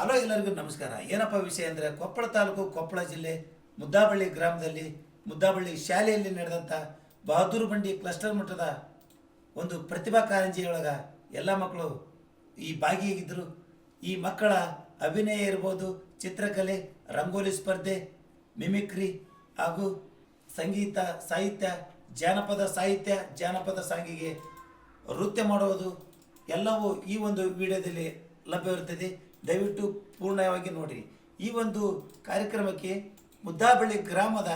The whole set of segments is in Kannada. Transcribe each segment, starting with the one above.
ಹಲೋ ಎಲ್ಲರಿಗೂ ನಮಸ್ಕಾರ. ಏನಪ್ಪ ವಿಷಯ ಅಂದರೆ ಕೊಪ್ಪಳ ತಾಲೂಕು ಕೊಪ್ಪಳ ಜಿಲ್ಲೆ ಮುದ್ದಾಬಳ್ಳಿ ಗ್ರಾಮದಲ್ಲಿ ಮುದ್ದಾಬಳ್ಳಿ ಶಾಲೆಯಲ್ಲಿ ನಡೆದಂಥ ಬಹದ್ದೂರು ಬಂಡಿ ಕ್ಲಸ್ಟರ್ ಮಟ್ಟದ ಒಂದು ಪ್ರತಿಭಾ ಕಾರಂಜಿಯೊಳಗ ಎಲ್ಲ ಮಕ್ಕಳು ಈ ಭಾಗಿಯಾಗಿದ್ದರು ಈ ಮಕ್ಕಳ ಅಭಿನಯ ಇರ್ಬೋದು, ಚಿತ್ರಕಲೆ, ರಂಗೋಲಿ ಸ್ಪರ್ಧೆ, ಮಿಮಿಕ್ರಿ ಹಾಗೂ ಸಂಗೀತ ಸಾಹಿತ್ಯ, ಜಾನಪದ ಸಾಹಿತ್ಯ, ಜಾನಪದ ಸಾಂಗಿಗೆ ನೃತ್ಯ ಮಾಡುವುದು ಎಲ್ಲವೂ ಈ ಒಂದು ವಿಡಿಯೋದಲ್ಲಿ ಲಭ್ಯವಿರುತ್ತದೆ. ದಯವಿಟ್ಟು ಪೂರ್ಣವಾಗಿ ನೋಡಿ. ಈ ಒಂದು ಕಾರ್ಯಕ್ರಮಕ್ಕೆ ಮುದ್ದಾಬಳ್ಳಿ ಗ್ರಾಮದ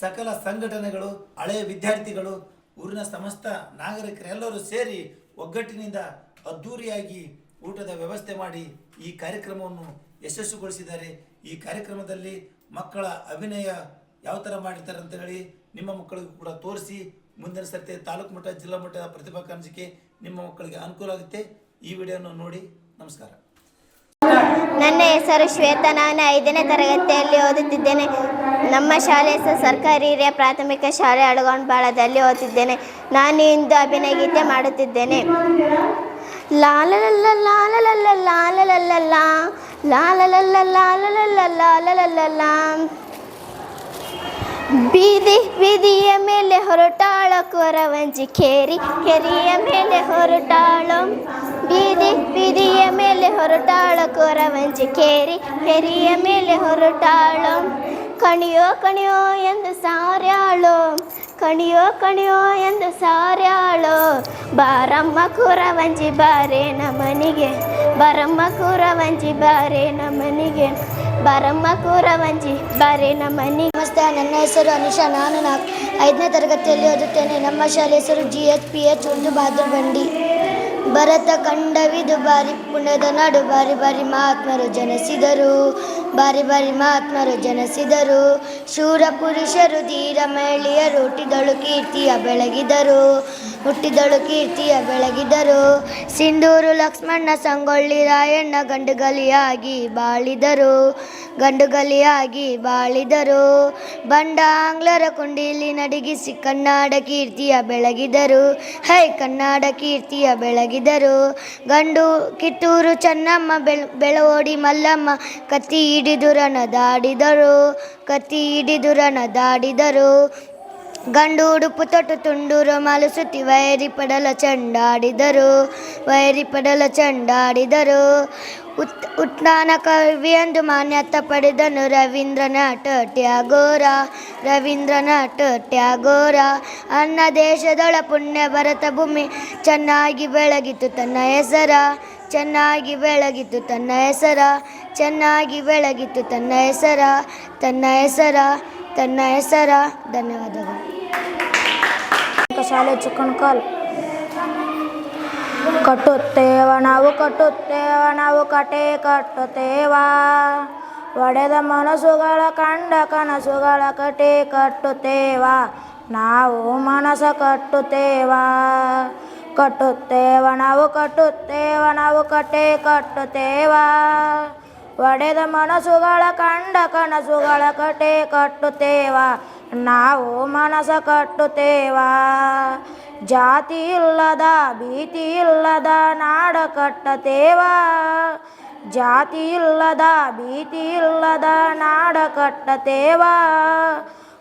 ಸಕಲ ಸಂಘಟನೆಗಳು ಹಳೆಯ ವಿದ್ಯಾರ್ಥಿಗಳು, ಊರಿನ ಸಮಸ್ತ ನಾಗರಿಕರೆಲ್ಲರೂ ಸೇರಿ ಒಗ್ಗಟ್ಟಿನಿಂದ ಅದ್ಧೂರಿಯಾಗಿ ಊಟದ ವ್ಯವಸ್ಥೆ ಮಾಡಿ ಈ ಕಾರ್ಯಕ್ರಮವನ್ನು ಯಶಸ್ವಿಗೊಳಿಸಿದ್ದಾರೆ. ಈ ಕಾರ್ಯಕ್ರಮದಲ್ಲಿ ಮಕ್ಕಳ ಅಭಿನಯ ಯಾವ ಥರ ಮಾಡಿರ್ತಾರೆ ಅಂತ ಹೇಳಿ ನಿಮ್ಮ ಮಕ್ಕಳಿಗೂ ಕೂಡ ತೋರಿಸಿ. ಮುಂದಿನ ಸರ್ತಿ ತಾಲೂಕು ಮಟ್ಟ, ಜಿಲ್ಲಾ ಮಟ್ಟದ ಪ್ರತಿಭಾ ಕಾಂಜಿಕೆ ನಿಮ್ಮ ಮಕ್ಕಳಿಗೆ ಅನುಕೂಲ ಆಗುತ್ತೆ. ಈ ವಿಡಿಯೋನ ನೋಡಿ. ನಮಸ್ಕಾರ. ನನ್ನ ಹೆಸರು ಶ್ವೇತಾ ನಾನು ಐದನೇ ತರಗತಿಯಲ್ಲಿ ಓದುತ್ತಿದ್ದೇನೆ ನಮ್ಮ ಶಾಲೆ ಹೆಸರು ಸರ್ಕಾರಿ ಹಿರಿಯ ಪ್ರಾಥಮಿಕ ಶಾಲೆ ಅಳಗೊಂಡ್ಬಾಳದಲ್ಲಿ ಓದುತ್ತಿದ್ದೇನೆ ನಾನು ಇಂದು ಅಭಿನಯ ಗೀತೆ ಮಾಡುತ್ತಿದ್ದೇನೆ ಲಾಲಲಲ್ಲ ಲಾಲಲಲ್ಲ ಲಾಲಲಲ್ಲ ಲಾಲಲಲ್ಲ ಲಾಲಲಲ್ಲ ಲಾಲಲಲ್ಲ ಬೀದಿ ಬೀದಿಯ ಮೇಲೆ ಹೊರಟಾಳ ಕೊರವಂಜಿ ಕೇರಿ ಕೆರಿಯ ಮೇಲೆ ಹೊರಟಾಳು ಬೀದಿ ಬೀದಿಯ ಮೇಲೆ ಹೊರಟಾಳ ಕೊರವಂಜಿ ಕೇರಿ ಕೆರಿಯ ಮೇಲೆ ಹೊರಟಾಳು ಕಣಿಯೋ ಕಣಿಯೋ ಎಂದು ಸಾರ್ಯಾಳು ಕಣಿಯೋ ಕಣಿಯೋ ಎಂದು ಸಾರ್ಯಾಳು ಬಾರಮ್ಮ ಕುರವಂಜಿ ಬಾರೆ ನಮ್ಮನಿಗೆ ಬರಮ್ಮ ಕುರವಂಜಿ ಬಾರೆ ನಮ್ಮನಿಗೆ ಬರಮ್ಮ ಕೂರವಂಜಿ ಬಾರೆ ನಮ್ಮನಿಗೆ ನಮಸ್ತೆ ನನ್ನ ಹೆಸರು ಅನಿಶಾ ನಾನು ನಾಲ್ಕು ಐದನೇ ತರಗತಿಯಲ್ಲಿ ಓದುತ್ತೇನೆ ನಮ್ಮ ಶಾಲೆ ಹೆಸರು ಜಿ ಎಚ್ ಪಿ ಎಚ್ ಒಂದು ಬಹದ್ದೂರ್ ಬಂಡಿ ಭರತ ಕಂಡವಿದು ಬಾರಿ ಪುಣ್ಯದ ನಾಡು, ಬಾರಿ ಬಾರಿ ಮಹಾತ್ಮರು ಜನಿಸಿದರು. ಬಾರಿ ಬಾರಿ ಮಹಾತ್ಮರು ಜನಿಸಿದರು. ಶೂರ ಪುರುಷರು, ಧೀರ ಮಹಿಳೆಯರು, ಹುಟ್ಟಿದಳು ಕೀರ್ತಿಯ ಬೆಳಗಿದರು. ಹುಟ್ಟಿದಳು ಕೀರ್ತಿಯ ಬೆಳಗಿದರು. ಸಿಂಧೂರು ಲಕ್ಷ್ಮಣ್ಣ ಸಂಗೊಳ್ಳಿ ರಾಯಣ್ಣ ಗಂಡುಗಲಿಯಾಗಿ ಬಾಳಿದರು. ಗಂಡುಗಲಿಯಾಗಿ ಬಾಳಿದರು. ಬಂಡ ಆಂಗ್ಲರ ಕುಂಡಿಲಿ ನಡಗಿಸಿ ಕನ್ನಡ ಕೀರ್ತಿಯ ಬೆಳಗಿದರು. ಹೈ, ಕನ್ನಡ ಕೀರ್ತಿಯ ಬೆಳಗಿದರು. ಗಂಡು ಕಿತ್ತೂರು ಚೆನ್ನಮ್ಮ ಬೆಳ, ಬೆಳವೋಡಿ ಮಲ್ಲಮ್ಮ ಕತ್ತಿ ಹಿಡಿದು ದಾಡಿದರು ಕತ್ತಿ ಹಿಡಿದು ರಣದಾಡಿದರು. ಗಂಡು ಉಡುಪು ತೊಟ್ಟು ತುಂಡೂರು ಮಾಲು ಸುತ್ತಿ ವೈರಿ ಪಡಲ ಚಂಡಾಡಿದರು. ವೈರಿ ಪಡಲ ಚಂಡಾಡಿದರು ಉತ್ ಉತ್ನಾನ ಮಾನ್ಯತೆ ಪಡೆದನು ರವೀಂದ್ರನಾಥ ಟ್ಯಾಗೋರ ರವೀಂದ್ರನಾಥ ಟ್ಯಾಗೋರ. ಅನ್ನ ದೇಶದೊಳ ಪುಣ್ಯ ಭರತ ಭೂಮಿ ಚೆನ್ನಾಗಿ ಬೆಳಗಿತು ತನ್ನ ಹೆಸರ, ಚೆನ್ನಾಗಿ ಬೆಳಗಿತು ತನ್ನ ಹೆಸರ, ಚೆನ್ನಾಗಿ ಬೆಳಗಿತು ತನ್ನ ಹೆಸರ ತನ್ನ ಹೆಸರ ತನ್ನ ಹೆಸರ. ಧನ್ಯವಾದಗಳು. ಶಾಲೆ ಕಾಲ್. ಕಟ್ಟುತ್ತೇವ ನಾವು ಕಟ್ಟುತ್ತೇವ ನಾವು, ಕಟೆ ಕಟ್ಟುತ್ತೇವ. ಒಡೆದ ಮನಸ್ಸುಗಳ ಕಂಡ ಕನಸುಗಳ ಕಟೆ ಕಟ್ಟುತ್ತೇವ. ನಾವು ಮನಸ ಕಟ್ಟುತ್ತೇವ. ಕಟ್ಟುತ್ತೇವ ನಾವು ಕಟ್ಟುತ್ತೇವ ನಾವು, ಕಟೆ ಕಟ್ಟುತ್ತೇವ. ಒಡೆದ ಮನಸ್ಸುಗಳ ಕಂಡ ಕನಸುಗಳ ಕಟೆ ಕಟ್ಟುತ್ತೇವ. ನಾವು ಮನಸ ಕಟ್ಟುತ್ತೇವ? ಜಾತಿ ಇಲ್ಲದ, ಭೀತಿ ಇಲ್ಲದ ನಾಡ ಕಟ್ಟತೇವ? ಜಾತಿ ಇಲ್ಲದ, ಭೀತಿ ಇಲ್ಲದ ನಾಡ ಕಟ್ಟತೇವ?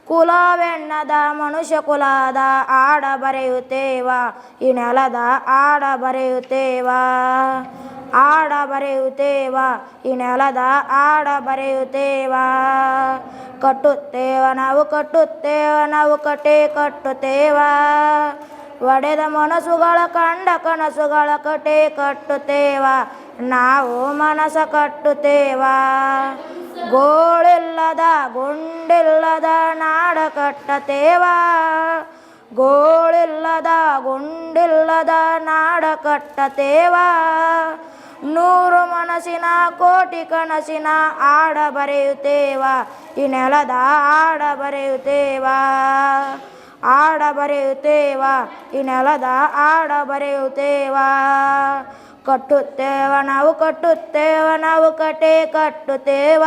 ಕುಲವೆಣ್ಣದ ಮನುಷ್ಯ ಕುಲದ ಆಡ ಬರೆಯುತ್ತೇವ? ಈ ನೆಲದ ಆಡ ಬರೆಯುತ್ತೇವ? ಆಡ ಬರೆಯುತ್ತೇವ ಈ ನೆಲದ ಆಡ ಬರೆಯುತ್ತೇವ ಕಟ್ಟುತ್ತೇವ, ನಾವು ಕಟ್ಟುತ್ತೇವ, ನಾವು ಕಟ್ಟೆ ಕಟ್ಟುತ್ತೇವ. ಒಡೆದ ಮನಸ್ಸುಗಳ ಕಂಡ ಕನಸುಗಳ ಕಟೆ ಕಟ್ಟುತ್ತೇವ. ನಾವು ಮನಸ ಕಟ್ಟುತ್ತೇವ. ಗೋಳಿಲ್ಲದ, ಗುಂಡಿಲ್ಲದ ನಾಡ ಕಟ್ಟತೇವ. ಗೋಳಿಲ್ಲದ, ಗುಂಡಿಲ್ಲದ ನಾಡ ಕಟ್ಟತೇವಾ ನೂರು ಮನಸ್ಸಿನ, ಕೋಟಿ ಕನಸಿನ ಆಡ ಬರೆಯುತ್ತೇವ. ಈ ನೆಲದ ಆಡ ಬರೆಯುತ್ತೇವ. ಆಡ ಬರೆಯುತ್ತೇವ. ಈ ನೆಲದ ಆಡ ಬರೆಯುತ್ತೇವ. ಕಟ್ಟುತ್ತೇವ, ನಾವು ಕಟ್ಟುತ್ತೇವ, ನಾವು ಕಟೆ ಕಟ್ಟುತ್ತೇವ.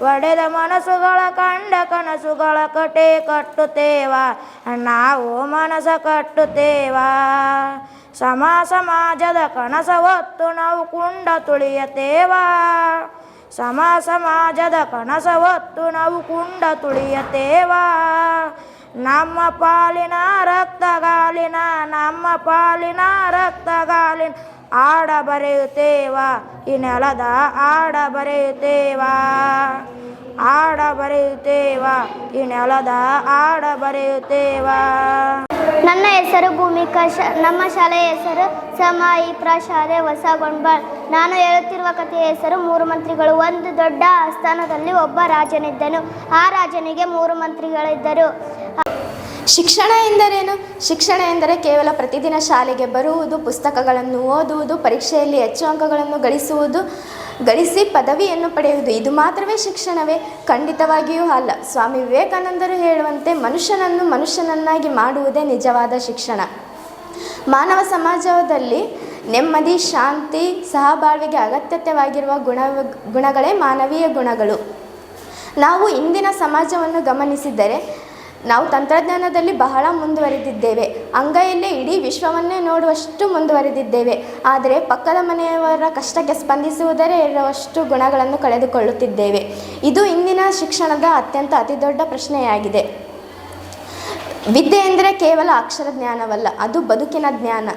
ಒಡೆದ ಮನಸ್ಸುಗಳ ಕಂಡ ಕನಸುಗಳ ಕಟೆ ಕಟ್ಟುತ್ತೇವ? ನಾವು ಮನಸ ಕಟ್ಟುತ್ತೇವ? ಸಮ ಸಮಾಜದ ಕನಸ ಹೊತ್ತು ನಾವು ಕುಂಡ ತುಳಿಯತೇವ ಸಮ ಸಮಾಜದ ಕನಸ ಹೊತ್ತು ನಾವು ಕುಂಡ ತುಳಿಯತೇವ ನಮ್ಮ ಪಾಲಿನ ರಕ್ತಗಾಲಿನ, ನಮ್ಮ ಪಾಲಿನ ರಕ್ತಗಾಲಿನ ಆಡ ಬರೆಯುತ್ತೇವ ಈ ನೆಲದ ಆಡ ಬರೆಯುತ್ತೇವಾ ಆಡ ಬರೆಯುತ್ತೇವಾ ಈ ನೆಲದ ಆಡ ಬರೆಯುತ್ತೇವ ನನ್ನ ಹೆಸರು ಭೂಮಿಕಾ ಶ, ನಮ್ಮ ಶಾಲೆಯ ಹೆಸರು ಸಮಾಯಿ ಶಾಲೆ ಹೊಸ ಗೊಂಡ್ಬಾಳ್ ನಾನು ಹೇಳುತ್ತಿರುವ ಕಥೆಯ ಹೆಸರು ಮೂರು ಮಂತ್ರಿಗಳು. ಒಂದು ದೊಡ್ಡ ಆಸ್ಥಾನದಲ್ಲಿ ಒಬ್ಬ ರಾಜನಿದ್ದನು. ಆ ರಾಜನಿಗೆ ಮೂರು ಮಂತ್ರಿಗಳಿದ್ದರು. ಶಿಕ್ಷಣ ಎಂದರೇನು? ಶಿಕ್ಷಣ ಎಂದರೆ ಕೇವಲ ಪ್ರತಿದಿನ ಶಾಲೆಗೆ ಬರುವುದು, ಪುಸ್ತಕಗಳನ್ನು ಓದುವುದು, ಪರೀಕ್ಷೆಯಲ್ಲಿ ಹೆಚ್ಚು ಅಂಕಗಳನ್ನು ಗಳಿಸುವುದು, ಗಳಿಸಿ ಪದವಿಯನ್ನು ಪಡೆಯುವುದು. ಇದು ಮಾತ್ರವೇ ಶಿಕ್ಷಣವೇ? ಖಂಡಿತವಾಗಿಯೂ ಅಲ್ಲ. ಸ್ವಾಮಿ ವಿವೇಕಾನಂದರು ಹೇಳುವಂತೆ ಮನುಷ್ಯನನ್ನು ಮನುಷ್ಯನನ್ನಾಗಿ ಮಾಡುವುದೇ ನಿಜವಾದ ಶಿಕ್ಷಣ. ಮಾನವ ಸಮಾಜದಲ್ಲಿ ನೆಮ್ಮದಿ, ಶಾಂತಿ, ಸಹಬಾಳ್ವೆಗೆ ಅಗತ್ಯತೆವಾಗಿರುವ ಗುಣ, ಗುಣಗಳೇ ಮಾನವೀಯ ಗುಣಗಳು. ನಾವು ಇಂದಿನ ಸಮಾಜವನ್ನು ಗಮನಿಸಿದರೆ ನಾವು ತಂತ್ರಜ್ಞಾನದಲ್ಲಿ ಬಹಳ ಮುಂದುವರೆದಿದ್ದೇವೆ. ಅಂಗೈಯಲ್ಲೇ ಇಡೀ ವಿಶ್ವವನ್ನೇ ನೋಡುವಷ್ಟು ಮುಂದುವರೆದಿದ್ದೇವೆ. ಆದರೆ ಪಕ್ಕದ ಮನೆಯವರ ಕಷ್ಟಕ್ಕೆ ಸ್ಪಂದಿಸುವುದರೇ ಇರುವಷ್ಟು ಗುಣಗಳನ್ನು ಕಳೆದುಕೊಳ್ಳುತ್ತಿದ್ದೇವೆ. ಇದು ಇಂದಿನ ಶಿಕ್ಷಣದ ಅತ್ಯಂತ ಅತಿದೊಡ್ಡ ಪ್ರಶ್ನೆಯಾಗಿದೆ. ವಿದ್ಯೆ ಎಂದರೆ ಕೇವಲ ಅಕ್ಷರ ಜ್ಞಾನವಲ್ಲ, ಅದು ಬದುಕಿನ ಜ್ಞಾನ.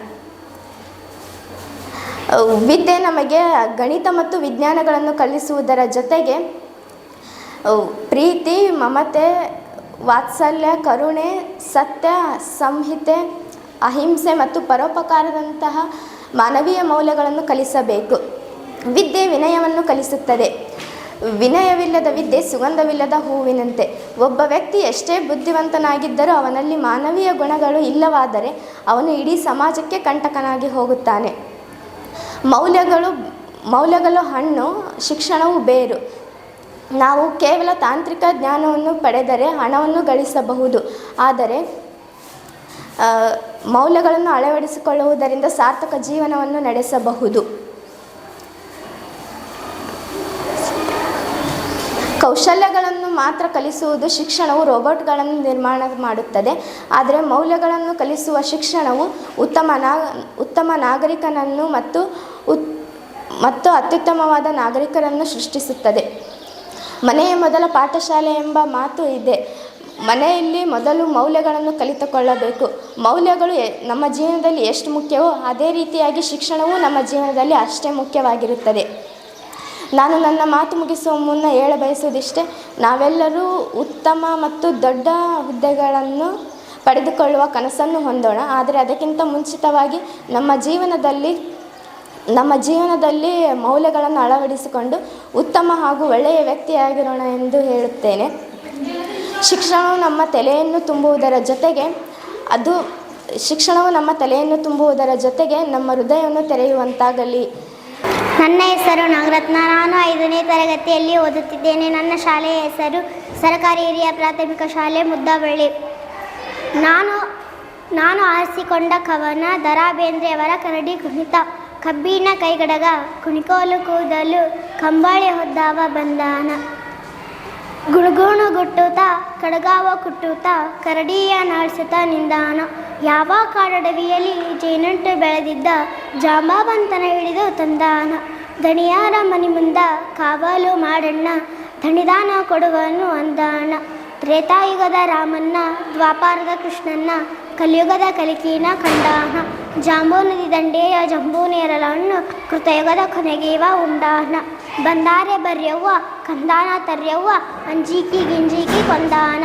ವಿದ್ಯೆ ನಮಗೆ ಗಣಿತ ಮತ್ತು ವಿಜ್ಞಾನಗಳನ್ನು ಕಲಿಸುವುದರ ಜೊತೆಗೆ, ಪ್ರೀತಿ, ಮಮತೆ ವಾತ್ಸಲ್ಯ, ಕರುಣೆ, ಸತ್ಯ, ಸಂಹಿತೆ, ಅಹಿಂಸೆ ಮತ್ತು ಪರೋಪಕಾರದಂತಹ ಮಾನವೀಯ ಮೌಲ್ಯಗಳನ್ನು ಕಲಿಸಬೇಕು. ವಿದ್ಯೆ ವಿನಯವನ್ನು ಕಲಿಸುತ್ತದೆ. ವಿನಯವಿಲ್ಲದ ವಿದ್ಯೆ ಸುಗಂಧವಿಲ್ಲದ ಹೂವಿನಂತೆ. ಒಬ್ಬ ವ್ಯಕ್ತಿ ಎಷ್ಟೇ ಬುದ್ಧಿವಂತನಾಗಿದ್ದರೂ ಅವನಲ್ಲಿ ಮಾನವೀಯ ಗುಣಗಳು ಇಲ್ಲವಾದರೆ ಅವನು ಇಡೀ ಸಮಾಜಕ್ಕೆ ಕಂಟಕನಾಗಿ ಹೋಗುತ್ತಾನೆ. ಮೌಲ್ಯಗಳು ಮೌಲ್ಯಗಳು ಹಣ್ಣು, ಶಿಕ್ಷಣವು ಬೇರು. ನಾವು ಕೇವಲ ತಾಂತ್ರಿಕ ಜ್ಞಾನವನ್ನು ಪಡೆದರೆ ಹಣವನ್ನು ಗಳಿಸಬಹುದು. ಆದರೆ ಮೌಲ್ಯಗಳನ್ನು ಅಳವಡಿಸಿಕೊಳ್ಳುವುದರಿಂದ ಸಾರ್ಥಕ ಜೀವನವನ್ನು ನಡೆಸಬಹುದು. ಕೌಶಲ್ಯಗಳನ್ನು ಮಾತ್ರ ಕಲಿಸುವುದು ಶಿಕ್ಷಣವು ರೋಬೋಟ್ಗಳನ್ನು ನಿರ್ಮಾಣ ಮಾಡುತ್ತದೆ. ಆದರೆ, ಮೌಲ್ಯಗಳನ್ನು ಕಲಿಸುವ ಶಿಕ್ಷಣವು ಉತ್ತಮ ನಾ, ಉತ್ತಮ ನಾಗರಿಕನನ್ನು ಮತ್ತು ಉತ್, ಮತ್ತು ಅತ್ಯುತ್ತಮವಾದ ನಾಗರಿಕರನ್ನು ಸೃಷ್ಟಿಸುತ್ತದೆ. ಮನೆಯ ಮೊದಲ ಪಾಠಶಾಲೆ ಎಂಬ ಮಾತು ಇದೆ. ಮನೆಯಲ್ಲಿ ಮೊದಲು ಮೌಲ್ಯಗಳನ್ನು ಕಲಿತುಕೊಳ್ಳಬೇಕು. ಮೌಲ್ಯಗಳು ನಮ್ಮ ಜೀವನದಲ್ಲಿ ಎಷ್ಟು ಮುಖ್ಯವೋ ಅದೇ ರೀತಿಯಾಗಿ ಶಿಕ್ಷಣವೂ ನಮ್ಮ ಜೀವನದಲ್ಲಿ ಅಷ್ಟೇ ಮುಖ್ಯವಾಗಿರುತ್ತದೆ. ನಾನು ನನ್ನ ಮಾತು ಮುಗಿಸುವ ಮುನ್ನ ಹೇಳ ಬಯಸುವುದಿಷ್ಟೇ, ನಾವೆಲ್ಲರೂ ಉತ್ತಮ ಮತ್ತು ದೊಡ್ಡ ಹುದ್ದೆಗಳನ್ನು ಪಡೆದುಕೊಳ್ಳುವ ಕನಸನ್ನು ಹೊಂದೋಣ. ಆದರೆ ಅದಕ್ಕಿಂತ ಮುಂಚಿತವಾಗಿ ನಮ್ಮ ಜೀವನದಲ್ಲಿ ನಮ್ಮ ಜೀವನದಲ್ಲಿ ಮೌಲ್ಯಗಳನ್ನು ಅಳವಡಿಸಿಕೊಂಡು ಉತ್ತಮ ಹಾಗೂ ಒಳ್ಳೆಯ ವ್ಯಕ್ತಿಯಾಗಿರೋಣ ಎಂದು ಹೇಳುತ್ತೇನೆ. ಶಿಕ್ಷಣವು ನಮ್ಮ ತಲೆಯನ್ನು ತುಂಬುವುದರ ಜೊತೆಗೆ ಅದು ಶಿಕ್ಷಣವು ನಮ್ಮ ತಲೆಯನ್ನು ತುಂಬುವುದರ ಜೊತೆಗೆ ನಮ್ಮ ಹೃದಯವನ್ನು ತೆರೆಯುವಂತಾಗಲಿ. ನನ್ನ ಹೆಸರು ನಾಗರತ್ನ. ನಾನು ಐದನೇ ತರಗತಿಯಲ್ಲಿ ಓದುತ್ತಿದ್ದೇನೆ. ನನ್ನ ಶಾಲೆಯ ಹೆಸರು ಸರ್ಕಾರಿ ಹಿರಿಯ ಪ್ರಾಥಮಿಕ ಶಾಲೆ ಮುದ್ದಾಬಳ್ಳಿ. ನಾನು ನಾನು ಆರಿಸಿಕೊಂಡ ಕವನ ದರಾ ಬೇಂದ್ರೆಯವರ ಕರಡಿ ಕುಣಿತ. ಕಬ್ಬಿನ ಕೈಗಡಗ ಕುಣಿಕೋಲು ಕೂದಲು ಕಂಬಾಳೆ ಹೊದ್ದಾವ ಬಂದಾನ. ಗುಣಗುಣ ಗುಟ್ಟುತ, ಕಡಗಾವ ಕುಟ್ಟುತ್ತಾ ಕರಡಿಯ ನಾಡ್ಸುತ್ತ ನಿಂದಾನ. ಯಾವ ಕಾಡಡವಿಯಲ್ಲಿ ಜೇನಂಟು ಬೆಳೆದಿದ್ದ ಜಾಂಬಾವಂತನ ಹಿಡಿದು ತಂದಾನ. ದಣಿಯಾರ ಮನಿ ಮುಂದ ಕಾವಲು ಮಾಡಣ್ಣ ದಣಿದಾನ ಕೊಡುವನು ಅಂದಾನ. ತ್ರೇತಾಯುಗದ ರಾಮನ್ನ, ದ್ವಾಪಾರದ ಕೃಷ್ಣನ್ನ, ಕಲಿಯುಗದ ಕಲಿಕೀನ ಕಂಡಾನ. ಜಾಂಬೂ ನದಿ ದಂಡೆಯ ಜಂಬೂ ನೇರಲನ್ನು ಕೃತಯುಗದ ಕೊನೆಗೇವ ಉಂಡಾನ. ಬಂದಾರೆ ಬರ್ಯವ್ವ, ಕಂದಾನ ತರ್ಯವ್ವ, ಅಂಜೀಕಿ ಗಿಂಜೀಕಿ ಕೊಂದಾನ.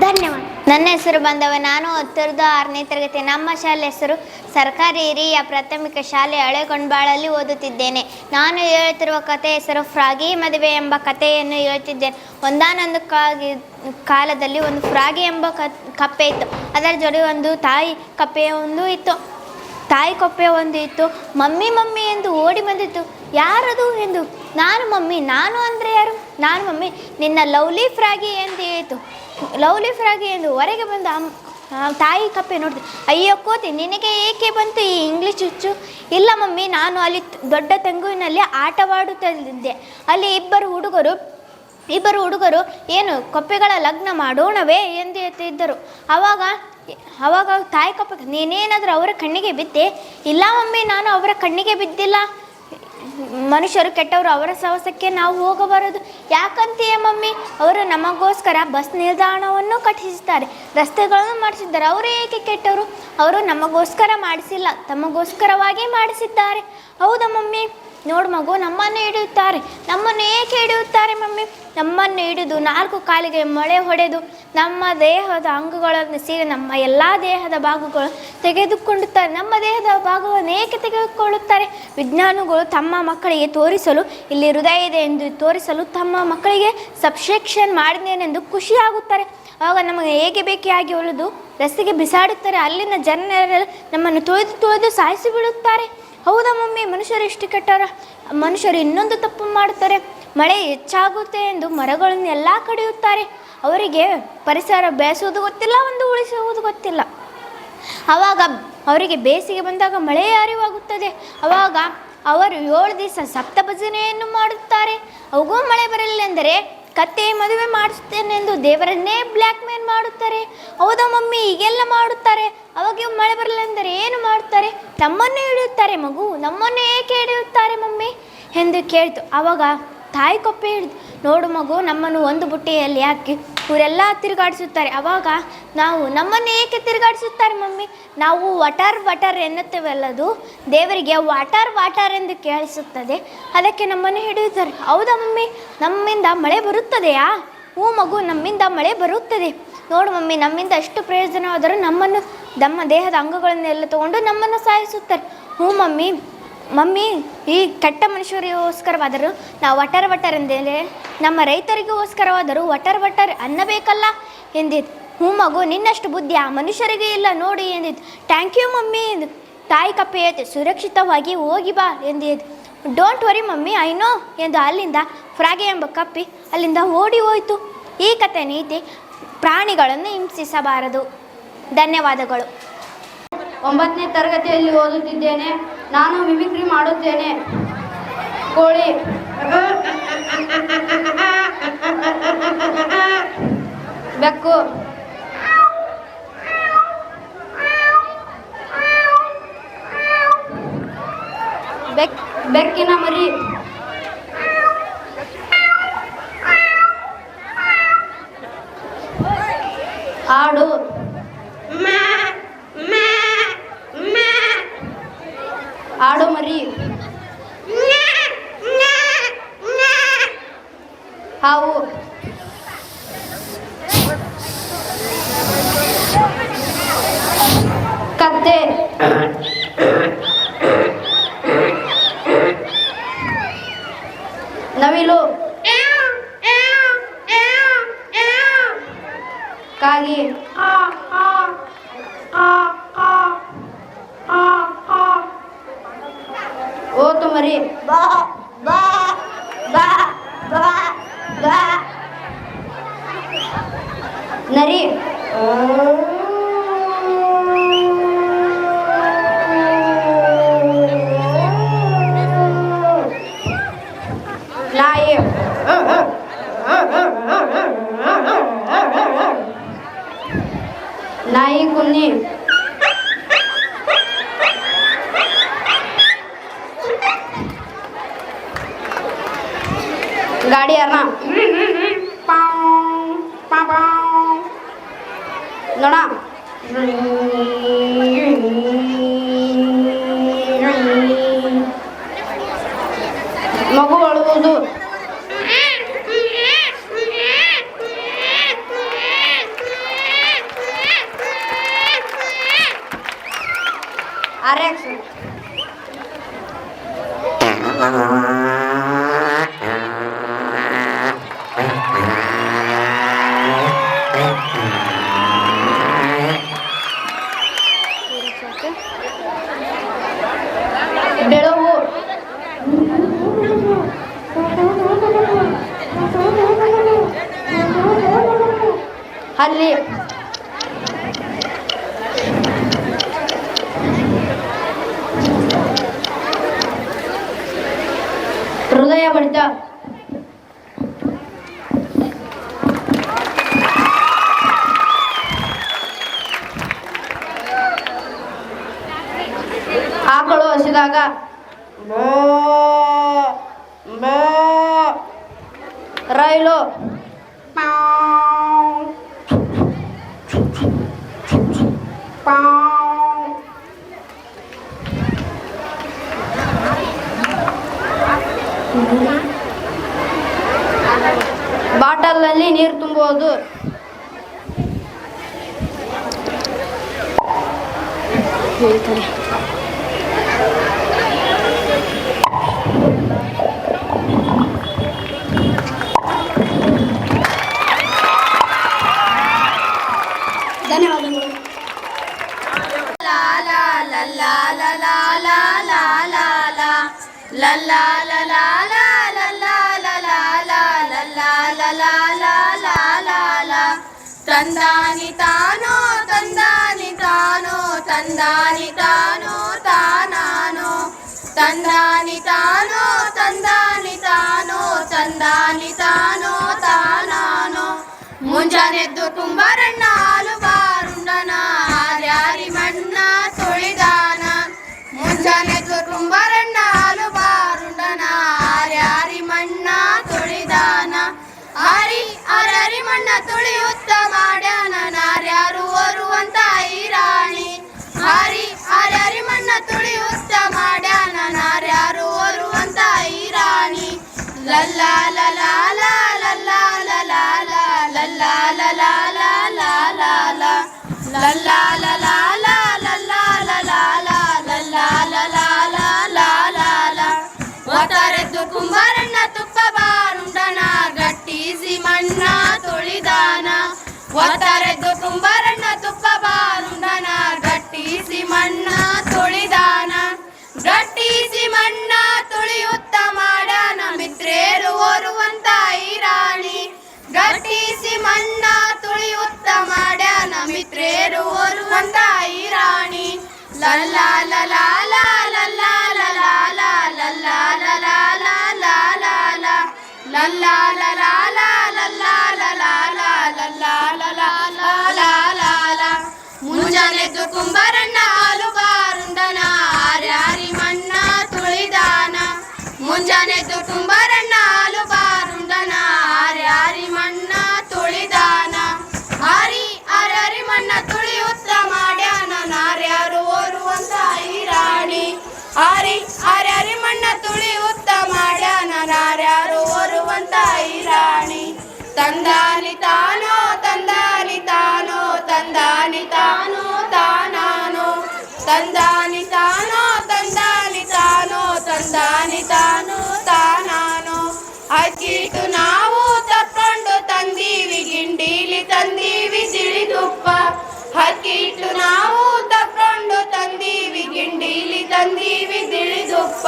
ಧನ್ಯವಾದ. ನನ್ನ ಹೆಸರು ಬಂದವ, ನಾನು ಹತ್ತಿರದ ಆರನೇ ತರಗತಿ. ನಮ್ಮ ಶಾಲೆ ಹೆಸರು ಸರ್ಕಾರಿ ಹಿರಿಯ ಪ್ರಾಥಮಿಕ ಶಾಲೆ ಹಳೆಗೊಂಡ್ಬಾಳಲ್ಲಿ ಓದುತ್ತಿದ್ದೇನೆ. ನಾನು ಹೇಳುತ್ತಿರುವ ಕಥೆ ಹೆಸರು ಫ್ರಾಗಿ ಮದುವೆ ಎಂಬ ಕಥೆಯನ್ನು ಹೇಳುತ್ತಿದ್ದೇನೆ ಒಂದಾನೊಂದು ಕಾಲದಲ್ಲಿ ಒಂದು ಫ್ರಾಗಿ ಎಂಬ ಕಪ್ಪೆ ಇತ್ತು. ಅದರ ಜೊತೆ ಒಂದು ತಾಯಿ ಕಪ್ಪೆಯ ಒಂದು ಇತ್ತು. ತಾಯಿ ಕಪ್ಪೆ ಒಂದು ಇತ್ತು. ಮಮ್ಮಿ ಮಮ್ಮಿ ಎಂದು ಓಡಿ ಬಂದಿತ್ತು. ಯಾರದು ಎಂದು ನಾನು ಮಮ್ಮಿ, ನಾನು ಅಂದರೆ ಯಾರು? ನಾನು ಮಮ್ಮಿ, ನಿನ್ನ ಲವ್ಲಿ ಫ್ರಾಗಿ ಎಂದು ಏತು? ಲವ್ಲಿ ಫ್ರಾಗಿ ಎಂದು ಹೊರಗೆ ಬಂದು ತಾಯಿ ಕಪ್ಪೆ ನೋಡಿದೆ. ಅಯ್ಯೋ ಕೋತಿ, ನಿನಗೆ ಏಕೆ ಬಂತು ಈ ಇಂಗ್ಲೀಷ್ ಹುಚ್ಚು? ಇಲ್ಲ ಮಮ್ಮಿ, ನಾನು ಅಲ್ಲಿ ದೊಡ್ಡ ತೆಂಗುವಿನಲ್ಲಿ ಆಟವಾಡುತ್ತಿದ್ದೆ. ಅಲ್ಲಿ ಇಬ್ಬರು ಹುಡುಗರು ಇಬ್ಬರು ಹುಡುಗರು ಏನು ಕಪ್ಪೆಗಳ ಲಗ್ನ ಮಾಡೋಣವೇ ಎಂದು ಇದ್ದರು ಆವಾಗ ಅವಾಗ ತಾಯಿ ಕಪ್ಪೆ, ನೀನೇನಾದರೂ ಅವರ ಕಣ್ಣಿಗೆ ಬಿದ್ದೆ? ಇಲ್ಲ ಮಮ್ಮಿ, ನಾನು ಅವರ ಕಣ್ಣಿಗೆ ಬಿದ್ದಿಲ್ಲ. ಮನುಷ್ಯರು ಕೆಟ್ಟವರು, ಅವರ ಸವಸಕ್ಕೆ ನಾವು ಹೋಗಬಾರದು. ಯಾಕಂತೀಯ ಮಮ್ಮಿ? ಅವರು ನಮಗೋಸ್ಕರ ಬಸ್ ನಿಲ್ದಾಣವನ್ನು ಕಟ್ಟಿಸಿದ್ದಾರೆ. ರಸ್ತೆಗಳನ್ನು ಮಾಡಿಸಿದ್ದಾರೆ. ಅವರು ಏಕೆ ಕೆಟ್ಟವರು? ಅವರು ನಮಗೋಸ್ಕರ ಮಾಡಿಸಿಲ್ಲ ತಮಗೋಸ್ಕರವಾಗಿ ಮಾಡಿಸಿದ್ದಾರೆ. ಹೌದಾ ಮಮ್ಮಿ? ನೋಡು ಮಗು, ನಮ್ಮನ್ನು ಹಿಡಿಯುತ್ತಾರೆ. ನಮ್ಮನ್ನು ಏಕೆ ಹಿಡಿಯುತ್ತಾರೆ ಮಮ್ಮಿ? ನಮ್ಮನ್ನು ಹಿಡಿದು ನಾಲ್ಕು ಕಾಲಿಗೆ ಮೊಳೆ ಹೊಡೆದು ನಮ್ಮ ದೇಹದ ಅಂಗಗಳನ್ನು ಸೇರಿ, ನಮ್ಮ ಎಲ್ಲ ದೇಹದ ಭಾಗಗಳು ತೆಗೆದುಕೊಳ್ಳುತ್ತಾರೆ. ನಮ್ಮ ದೇಹದ ಭಾಗವನ್ನು ಏಕೆ ತೆಗೆದುಕೊಳ್ಳುತ್ತಾರೆ? ವಿಜ್ಞಾನಿಗಳು ತಮ್ಮ ಮಕ್ಕಳಿಗೆ ತೋರಿಸಲು, ಇಲ್ಲಿ ಹೃದಯ ಇದೆ ಎಂದು ತೋರಿಸಲು ತಮ್ಮ ಮಕ್ಕಳಿಗೆ ಸಬ್ಸ್ಕ್ರಿಪ್ಷನ್ ಮಾಡಿದ್ದೇನೆಂದು ಖುಷಿಯಾಗುತ್ತಾರೆ. ಆವಾಗ ನಮಗೆ ಹೇಗೆ ಬೇಕೇ ಆಗಿ ಹೊಲಿದು ರಸ್ತೆಗೆ ಬಿಸಾಡುತ್ತಾರೆ. ಅಲ್ಲಿನ ಜನರೆಲ್ಲ ನಮ್ಮನ್ನು ತೊಳೆದು ತೊಳೆದು ಸಾಯಿಸಿ ಬಿಡುತ್ತಾರೆ ಹೌದಾ ಮಮ್ಮಿ? ಮನುಷ್ಯರು ಎಷ್ಟು ಕೆಟ್ಟಾರ? ಮನುಷ್ಯರು ಇನ್ನೊಂದು ತಪ್ಪು ಮಾಡುತ್ತಾರೆ. ಮಳೆ ಹೆಚ್ಚಾಗುತ್ತೆ ಎಂದು ಮರಗಳನ್ನು ಎಲ್ಲ ಕಡಿಯುತ್ತಾರೆ. ಅವರಿಗೆ ಪರಿಸರ ಬೆಳೆಸುವುದು ಗೊತ್ತಿಲ್ಲ, ಒಂದು ಉಳಿಸುವುದು ಗೊತ್ತಿಲ್ಲ. ಆವಾಗ ಅವರಿಗೆ ಬೇಸಿಗೆ ಬಂದಾಗ ಮಳೆ ಅರಿವಾಗುತ್ತದೆ. ಆವಾಗ ಅವರು ಏಳು ದಿವಸ ಸಪ್ತ ಭಜನೆಯನ್ನು ಮಾಡುತ್ತಾರೆ. ಅವಗೂ ಮಳೆ ಬರಲಿಲ್ಲೆಂದರೆ ಕತ್ತೆ ಮದುವೆ ಮಾಡಿಸುತ್ತೇನೆಂದು ದೇವರನ್ನೇ ಬ್ಲ್ಯಾಕ್ ಮೇಲ್ ಮಾಡುತ್ತಾರೆ. ಹೌದಾ ಮಮ್ಮಿ? ಈಗೆಲ್ಲ ಮಾಡುತ್ತಾರೆ. ಅವಾಗ ಮಳೆ ಬರಲಿಲ್ಲೆಂದರೆ ಏನು ಮಾಡುತ್ತಾರೆ? ನಮ್ಮನ್ನೇ ಹಿಡಿಯುತ್ತಾರೆ ಮಗು. ನಮ್ಮನ್ನು ಏಕೆ ಹಿಡಿಯುತ್ತಾರೆ ಮಮ್ಮಿ? ಎಂದು ಕೇಳ್ತು. ಆವಾಗ ತಾಯಿ ಕೊಪ್ಪೆ ಹಿಡಿದು, ನೋಡು ಮಗು, ನಮ್ಮನ್ನು ಒಂದು ಬುಟ್ಟಿಯಲ್ಲಿ ಹಾಕಿ ಇವರೆಲ್ಲ ತಿರುಗಾಡಿಸುತ್ತಾರೆ. ಅವಾಗ ನಾವು ನಮ್ಮನ್ನು ಏಕೆ ತಿರುಗಾಡಿಸುತ್ತಾರೆ ಮಮ್ಮಿ? ನಾವು ವಾಟರ್ ವಾಟರ್ ಎನ್ನುತ್ತೇವಲ್ಲದು? ದೇವರಿಗೆ ವಾಟರ್ ವಾಟರ್ ಎಂದು ಕೇಳಿಸುತ್ತದೆ. ಅದಕ್ಕೆ ನಮ್ಮನ್ನು ಹಿಡಿಯುತ್ತಾರೆ. ಹೌದಾ ಮಮ್ಮಿ? ನಮ್ಮಿಂದ ಮಳೆ ಬರುತ್ತದೆಯಾ? ಹೂ ಮಗು, ನಮ್ಮಿಂದ ಮಳೆ ಬರುತ್ತದೆ. ನೋಡು ಮಮ್ಮಿ, ನಮ್ಮಿಂದ ಎಷ್ಟು ಪ್ರಯೋಜನವಾದರೂ ನಮ್ಮನ್ನು, ನಮ್ಮ ದೇಹದ ಅಂಗಗಳನ್ನೆಲ್ಲ ತಗೊಂಡು ನಮ್ಮನ್ನು ಸಾಯಿಸುತ್ತಾರೆ. ಹ್ಞೂ ಮಮ್ಮಿ ಮಮ್ಮಿ, ಈ ಕೆಟ್ಟ ಮನುಷ್ಯರಿಗೋಸ್ಕರವಾದರೂ ನಾವು ವಟರ್ ವಟರ್ ಎಂದೇ ನಮ್ಮ ರೈತರಿಗೋಸ್ಕರವಾದರೂ ವಟರ್ ವಟರ್ ಅನ್ನಬೇಕಲ್ಲ ಎಂದಿತ್ತು ಹ್ಞೂ ಮಗು, ನಿನ್ನಷ್ಟು ಬುದ್ಧಿ ಆ ಮನುಷ್ಯರಿಗೆ ಇಲ್ಲ ನೋಡಿ ಎಂದಿತ್ತು ಥ್ಯಾಂಕ್ ಯು ಮಮ್ಮಿ. ಎಂದು ತಾಯಿ ಕಪ್ಪೆಯತ್ತೆ ಸುರಕ್ಷಿತವಾಗಿ ಹೋಗಿ ಬಾ ಎಂದಿದ್ದು don't worry mummy I know ಎಂದು ಅಲ್ಲಿಂದ ಫ್ರಾಗೆ ಎಂಬ ಕಪ್ಪಿ ಅಲ್ಲಿಂದ ಓಡಿ ಹೋಯಿತು. ಈ ಕಥೆ ನೀತಿ ಪ್ರಾಣಿಗಳನ್ನು ಹಿಂಸಿಸಬಾರದು. ಧನ್ಯವಾದಗಳು. ಒಂಬತ್ತನೇ ತರಗತಿಯಲ್ಲಿ ಓದುತ್ತಿದ್ದೇನೆ. ನಾನು ಮಿಮಿಕ್ರಿ ಮಾಡುತ್ತೇನೆ. ಕೋಳಿ. ಬೆಕ್ಕು. ಬೆಕ್ ಬೆಕ್ಕಿನ ಮರಿ. ಆಡು ஓ துமரி பா பா பா பா நரி. நாய். நாய் குன்னி. ಗಾಡಿ ಅರ್ಣ ನೋಡ ಮಗು ಅಳುವುದು ಆರ್ ಹಲ್ಲಿ ಬಾಟಲಲ್ಲಿ ನೀರು ತುಂಬುವುದು ಧನ್ಯವಾದಗಳು ತಂದಾನಿ ತಾನೋ ತಂದಾನಿ ತಾನೋ ತಂದಾನಿ ತಾನೋ ತಾನಾನೋ ತಂದಾನಿ ತಾನೋ ತಂದಾನಿ ತಾನೋ ತಂದಾನಿ ತಾನೋ ತಾನಾನೋ ಮುಂಜಾನೆದ್ದು ಕುಂಬಾರಣ್ಣ ಲಲ್ಲ ಲಲ ಲಲ್ಲ ಲಲ ಗಟ್ಟಿಸಿ ಮಣ್ಣ ತುಳಿಯುತ್ತ ಮಾಡ್ಯಾನ ಮಿತ್ರೇರು ಓರುವಂತ ಐರಾಣಿ ಗಟ್ಟಿಸಿ ಮಣ್ಣ ತುಳಿಯುತ್ತ ಮಾಡ್ಯಾನ ಮಿತ್ರೇರು ಓರುವಂತ ಐರಾಣಿ ಲಲ್ಲಾ ಲಲ ಲಲ್ಲ ಲಲ ಓರುವಂತ ರಾಣಿ. ತಂದಾನಿ ತಾನೋ ತಂದಾನಿ ತಾನೋ ತಂದಾನಿ ತಾನೋ, ತಾನಾನೋ. ತಂದಾನಿ ತಾನೋ ತಂದಾನಿ ತಾನೋ ತಂದಾನಿ ತಾನೋ, ತಾನಾನೋ. ಅಕ್ಕಿಟ್ಟು ನಾವು ತಕ್ಕೊಂಡು ತಂದೀವಿ, ಗಿಂಡೀಲಿ ತಂದೀವಿ ತಿಳಿದುಪ್ಪ ಅಕ್ಕಿಟ್ಟು ನಾವು ತಕ್ಕೊಂಡು ತಂದೀವಿ, ಗಿಂಡೀಲಿ ತಂದೀವಿ ತಿಳಿದುಪ್ಪ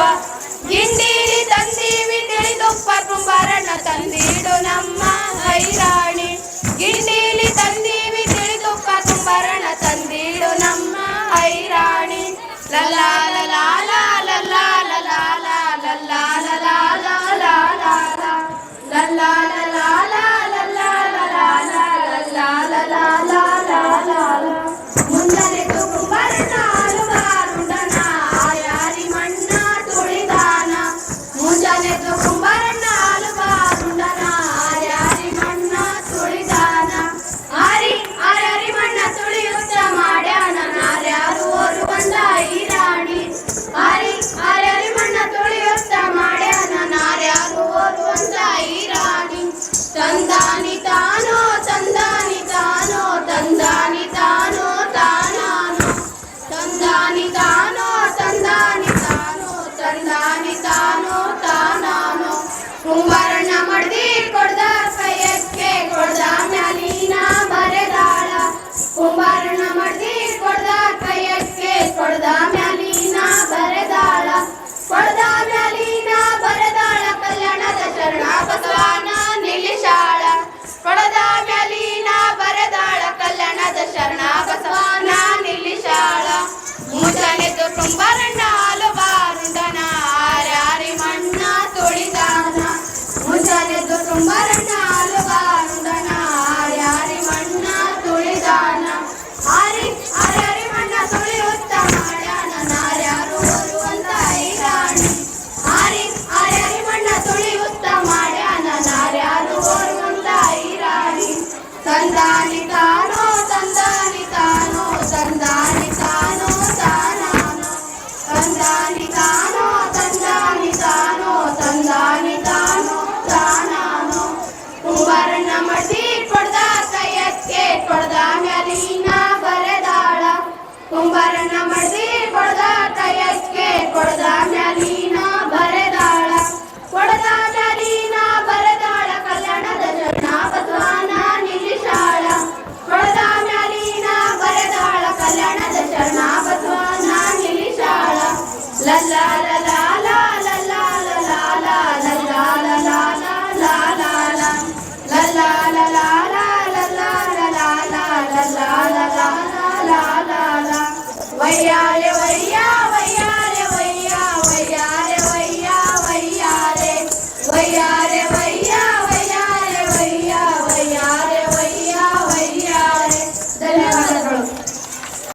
ಗಿಂಡೀಲಿ ತಂದೀವಿ, ತಿಳಿದುಪ್ಪ ಕುಂಬಾರಣ್ಣ ತಂದಿಡು ನಮ್ಮ ಹೈರಾಣಿ. ಗಿಂಡೀಲಿ ತಂದೀವಿ, ತಿಳಿದುಪ್ಪ ಕುಂಬಾರಣ್ಣ ತಂದಿಡು ನಮ್ಮ ಹೈರಾಣಿ. ಲಲ ಲಲ ಲಲ ತಂದಾನಿ ತಾನೋ ತಂದಾನಿ ತಾನೋ ತಂದಾನಿ ತಾನೋ, ತಾನಾನೋ. ಕುಂಬಾರಣ್ಣ ಮಡ್ದಿ ಕೊಡ್ದ ಕೈಯಕ್ಕೆ, ಕೊಡ್ದ ಮ್ಯಾಲಿನ ಬರೆದಾಳ. ಕುಂಬಾರಣ್ಣ ಮಡ್ದಿ ಕೊಡ್ದ ಕೈಯಕ್ಕೆ, ಕೊಡ್ದ ಮ್ಯಾಲಿನ ಬರೆದಾಳ. ಕೊಡ್ದ ಮ್ಯಾಲಿನ ಬರೆದಾಳ, ಕಲ್ಯಾಣದ ಶರಣ ಬಸವಾನ ನಿಲ್ಲಿಸಾಳ. ಕೊಡದ ಮ್ಯಾಲಿನ ಬರೆದಾಳ ಕಲ್ಯಾಣದ ಶರಣ ಬಸವನ ನಿಲ್ಲಿಸಾಳ ಮುಂಜಾನೆದ್ದು ಕುಂಬಾರಣ್ಣ ಹಾಲು ಬಾರುಂಡನ ಆರ್ಯಾರಿ ಮಣ್ಣ ತೊಳಿದಾನ. ಮುಂಜಾನೆದ್ದು ಕುಂಬಾರಣ್ಣ ಹಾಲು ಕುಂಬಾರಣ್ಣ ಬಡ್ದಿ ಕೊಡದ ಟಯಸ್ಗೆ ಕೊಡದ ಮ್ಯಾಲಿನ ಬರೆ.